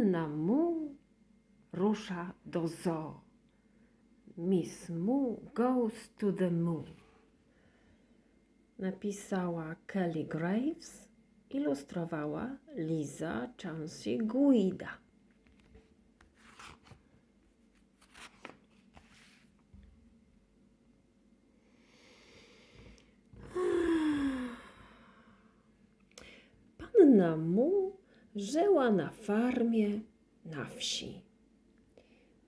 Panna Mu rusza do zoo. Miss Mu goes to the moon. Napisała Kelly Graves, ilustrowała Liza Chancy Guida. Panna Mu żyła na farmie na wsi.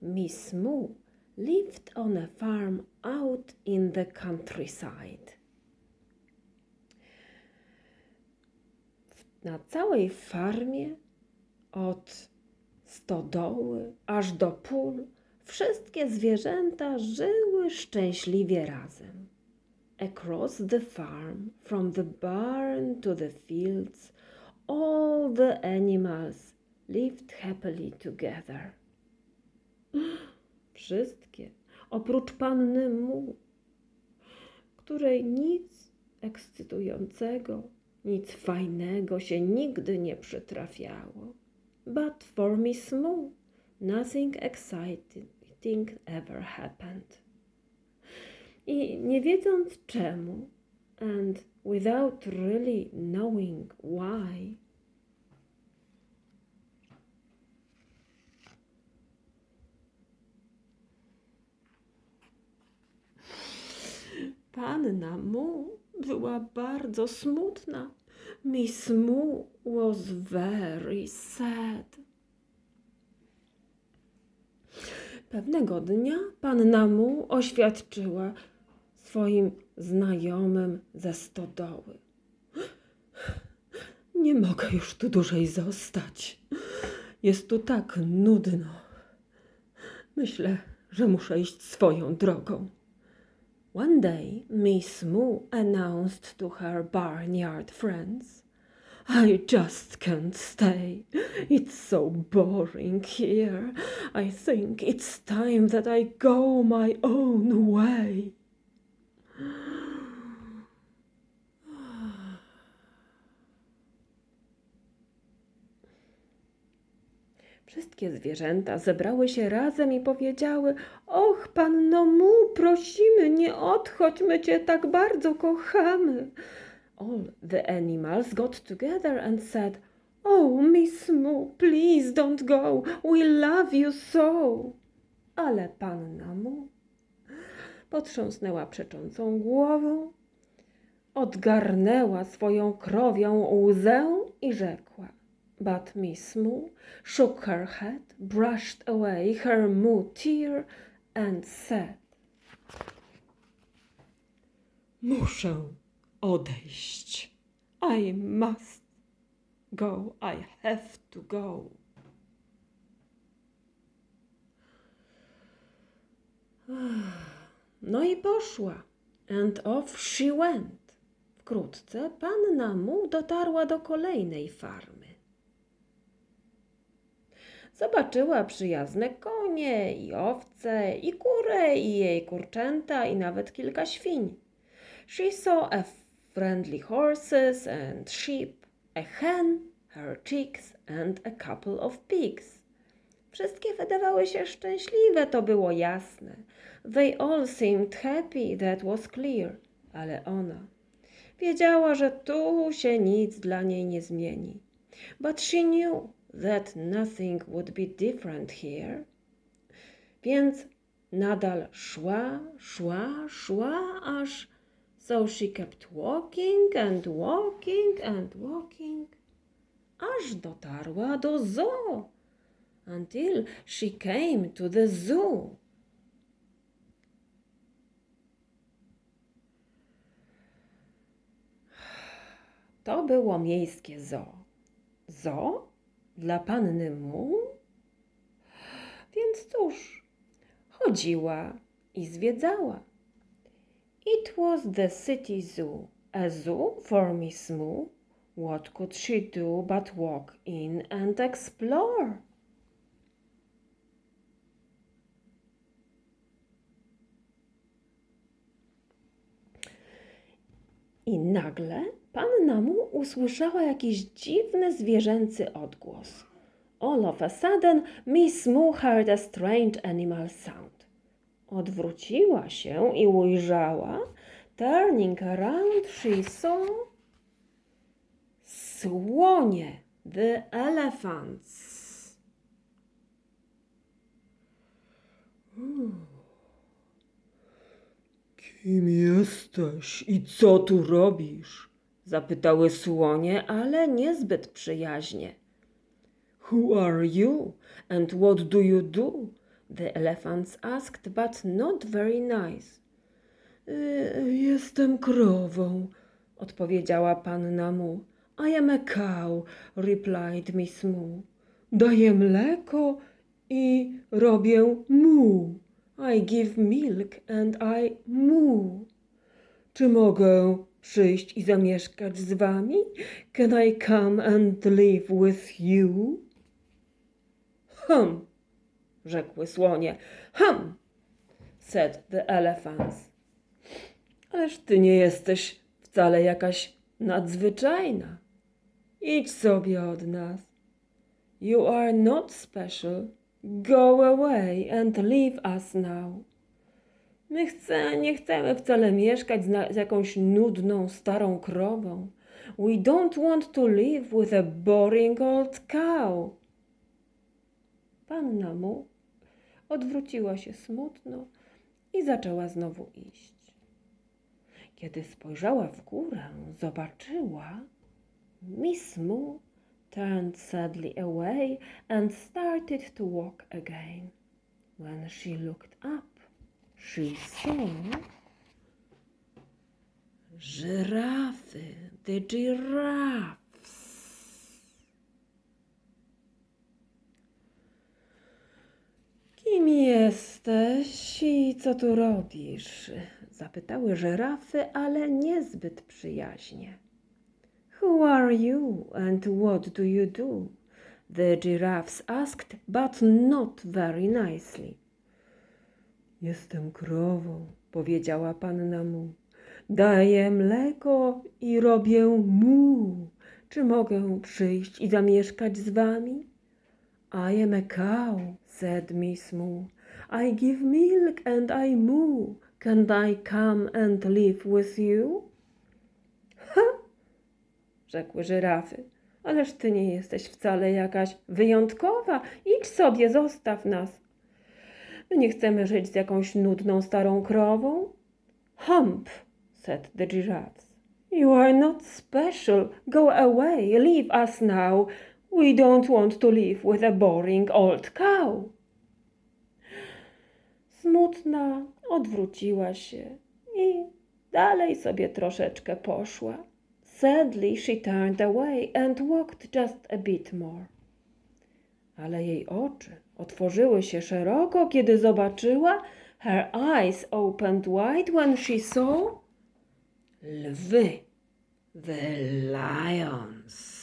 Miss Mu lived on a farm out in the countryside. Na całej farmie, od stodoły aż do pól, wszystkie zwierzęta żyły szczęśliwie razem. Across the farm, from the barn to the fields, all the animals lived happily together. Wszystkie, oprócz panny Mu, której nic ekscytującego, nic fajnego się nigdy nie przytrafiało. But for Miss Mu, nothing exciting ever happened. I nie wiedząc czemu, and without really knowing why, Panna Mu była bardzo smutna. Miss Mu was very sad. Pewnego dnia panna Mu oświadczyła swoim znajomym ze stodoły. Nie mogę już tu dłużej zostać. Jest tu tak nudno. Myślę, że muszę iść swoją drogą. One day, Miss Moo announced to her barnyard friends, I just can't stay. It's so boring here. I think it's time that I go my own way. Wszystkie zwierzęta zebrały się razem i powiedziały: Och, panno Mu, prosimy, nie odchodź, my cię tak bardzo kochamy. All the animals got together and said: Oh, Miss Mu, please don't go, we love you so. Ale panna Mu potrząsnęła przeczącą głową, odgarnęła swoją krowią łzę i rzekła: But Miss Moo shook her head, brushed away her moo tear, and said, Muszę odejść. I must go. I have to go. No i poszła. And off she went. Wkrótce panna mu dotarła do kolejnej farmy. Zobaczyła przyjazne konie i owce, i kurę, i jej kurczęta, i nawet kilka świń. She saw a friendly horses and sheep, a hen, her chicks and a couple of pigs. Wszystkie wydawały się szczęśliwe, to było jasne. They all seemed happy, that was clear. Ale ona wiedziała, że tu się nic dla niej nie zmieni. But she knew that nothing would be different here. Więc nadal szła, szła, szła, aż so she kept walking and walking and walking, aż dotarła do zoo, until she came to the zoo. To było miejskie zoo. Zoo? Dla panny Mu? Więc cóż, chodziła i zwiedzała. It was the city zoo, a zoo for Miss Mu. What could she do but walk in and explore? I nagle panna mu usłyszała jakiś dziwny zwierzęcy odgłos. All of a sudden, Miss Moo heard a strange animal sound. Odwróciła się i ujrzała. Turning around, she saw słonie, the elephants. Kim jesteś i co tu robisz? Zapytały słonie, ale niezbyt przyjaźnie. Who are you and what do you do? The elephants asked, but not very nice. Y, jestem krową. Odpowiedziała panna Mu. I am a cow, replied Miss Moo. Daję mleko i robię mu. I give milk and I moo. Czy mogę przyjść i zamieszkać z wami? Can I come and live with you? Hum, rzekły słonie. Hum, said the elephants. Ależ ty nie jesteś wcale jakaś nadzwyczajna. Idź sobie od nas. You are not special. Go away and leave us now. My chce, nie chcemy wcale mieszkać z, z jakąś nudną, starą krową. We don't want to live with a boring old cow. Panna mu odwróciła się smutno i zaczęła znowu iść. Kiedy spojrzała w górę, zobaczyła Miss Moo turned sadly away and started to walk again. When she looked up, saw żyrafy, the giraffes. Kim jesteś i co tu robisz? Zapytały żyrafy, ale niezbyt przyjaźnie. Who are you and what do you do? The giraffes asked, but not very nicely. Jestem krową, powiedziała panna mu. Daję mleko i robię mu. Czy mogę przyjść i zamieszkać z wami? I am a cow, said Miss Moo. I give milk and I moo. Can I come and live with you? Rzekły żyrafy. Ależ ty nie jesteś wcale jakaś wyjątkowa. Idź sobie, zostaw nas. My nie chcemy żyć z jakąś nudną starą krową. Hump, said the giraffes. You are not special. Go away, leave us now. We don't want to live with a boring old cow. Smutna odwróciła się i dalej sobie troszeczkę poszła. Sadly she turned away and walked just a bit more. Ale jej oczy otworzyły się szeroko, kiedy zobaczyła her eyes opened wide when she saw lwy, the lions.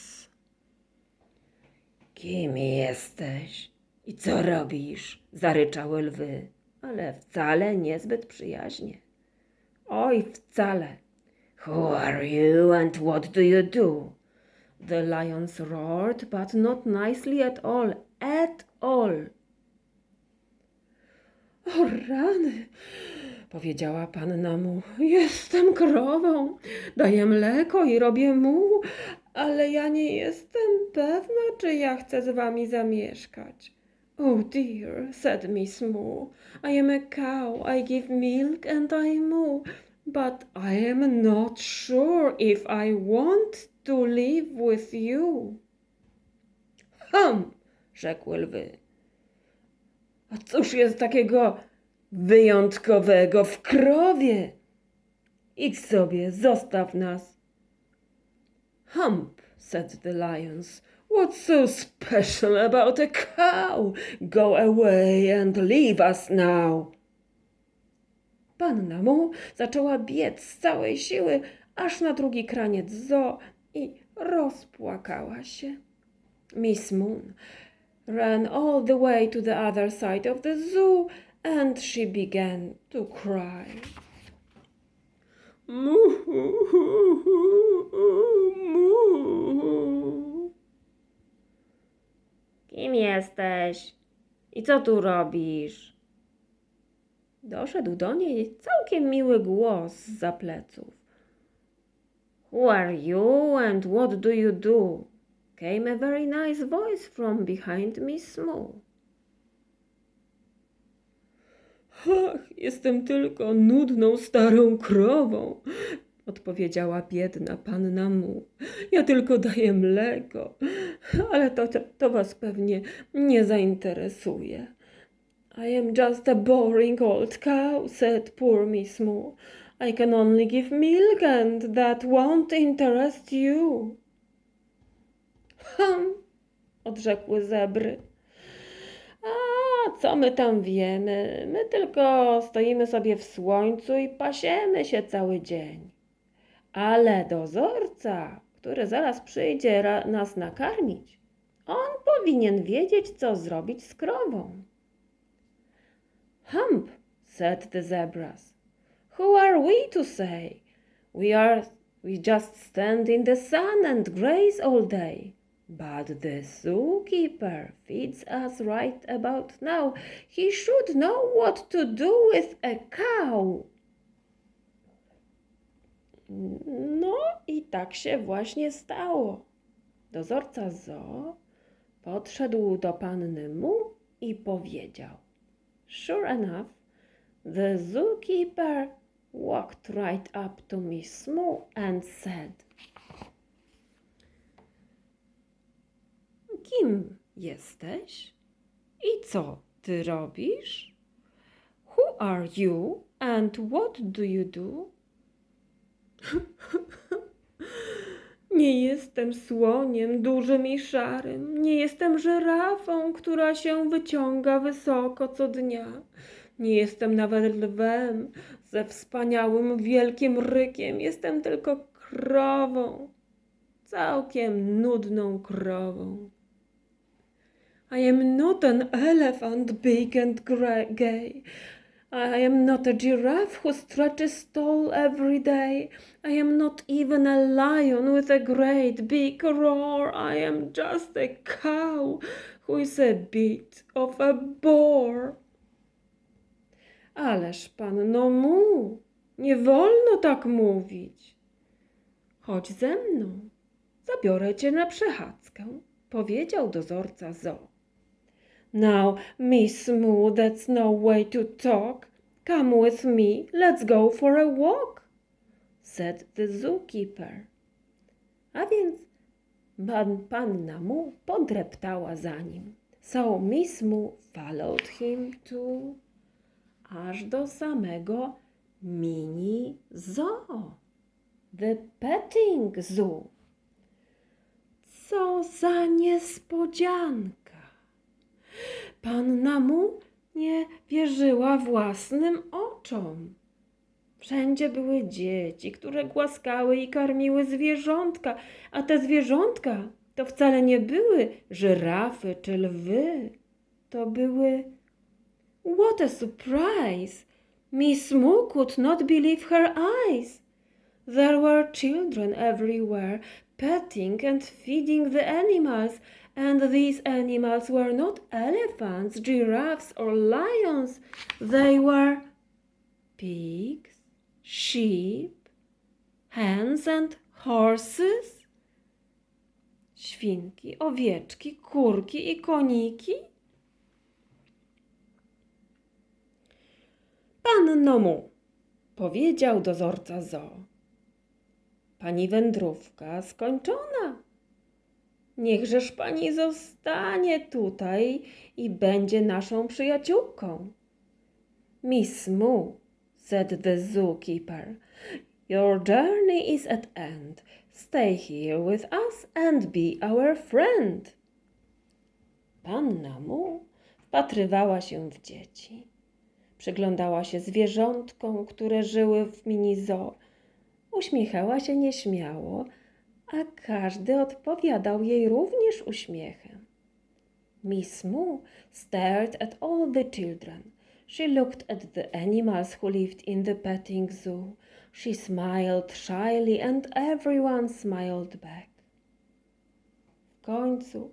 Kim jesteś i co robisz? zaryczały lwy, ale wcale niezbyt przyjaźnie. Oj, wcale. Who are you and what do you do? The lions roared, but not nicely at all, at all. O rany, powiedziała panna mu. Jestem krową, daję mleko i robię mu, ale ja nie jestem pewna, czy ja chcę z wami zamieszkać. Oh dear, said Miss Moo, I am a cow, I give milk and I moo, but I am not sure if I want to live with you. Hum, rzekły lwy. A cóż jest takiego wyjątkowego w krowie? Idź sobie, zostaw nas. Hump, said the lions. What's so special about a cow? Go away and leave us now. Panna mu zaczęła biec z całej siły, aż na drugi kraniec zoo i rozpłakała się. Miss Moon ran all the way to the other side of the zoo and she began to cry. Kim jesteś? I co tu robisz? Doszedł do niej całkiem miły głos z pleców. Who are you and what do you do? Came a very nice voice from behind Miss Moo. Ach, jestem tylko nudną starą krową, odpowiedziała biedna panna mu. Ja tylko daję mleko, ale to, to was pewnie nie zainteresuje. I am just a boring old cow, said poor Miss Moo. I can only give milk and that won't interest you. Hm, odrzekły zebry. A co my tam wiemy? My tylko stoimy sobie w słońcu i pasiemy się cały dzień. Ale dozorca, który zaraz przyjdzie nas nakarmić, on powinien wiedzieć, co zrobić z krową. Hump, said the zebras. Who are we to say? We are we just stand in the sun and graze all day. But the zookeeper feeds us right about now. He should know what to do with a cow. No i tak się właśnie stało. Dozorca zoo podszedł do panny Mu i powiedział: Sure enough, the zookeeper walked right up to Miss Moo and said: Kim jesteś? I co ty robisz? Who are you and what do you do? Nie jestem słoniem dużym i szarym, nie jestem żyrafą, która się wyciąga wysoko co dnia. Nie jestem nawet lwem ze wspaniałym wielkim rykiem, jestem tylko krową, całkiem nudną krową. I am not an elephant big and gay. I am not a giraffe who stretches tall every day. I am not even a lion with a great big roar. I am just a cow who is a bit of a bore. Ależ panno mu, nie wolno tak mówić. Chodź ze mną, zabiorę cię na przechadzkę, powiedział dozorca zoo. Now, Miss Moo, that's no way to talk. Come with me, let's go for a walk, said the zookeeper. A więc pan, panna Mu podreptała za nim. So Miss Mu followed him to aż do samego mini zoo, the petting zoo. Co za niespodzianka! Panna Mu nie wierzyła własnym oczom. Wszędzie były dzieci, które głaskały i karmiły zwierzątka, a te zwierzątka to wcale nie były żyrafy czy lwy. To były. What a surprise! Miss Moo could not believe her eyes. There were children everywhere, petting and feeding the animals, and these animals were not elephants, giraffes, or lions. They were pigs, sheep, hens, and horses. Świnki, owieczki, kurki i koniki. Panno mu, powiedział dozorca zoo. Pani wędrówka skończona. Niechżeż pani zostanie tutaj i będzie naszą przyjaciółką. Miss Moo, said the zookeeper, your journey is at end. Stay here with us and be our friend. Panna Mu wpatrywała się w dzieci. Przyglądała się zwierzątkom, które żyły w mini zoo. Uśmiechała się nieśmiało, a każdy odpowiadał jej również uśmiechem. Miss Moo stared at all the children. She looked at the animals who lived in the petting zoo. She smiled shyly and everyone smiled back. W końcu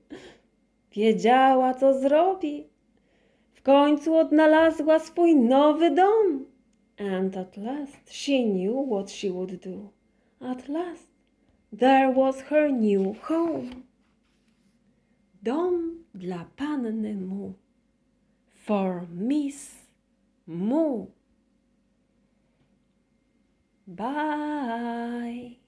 Wiedziała, co zrobi. W końcu odnalazła swój nowy dom. And at last she knew what she would do. At last there was her new home. Dom dla panny Mu. For Miss Mu. Bye.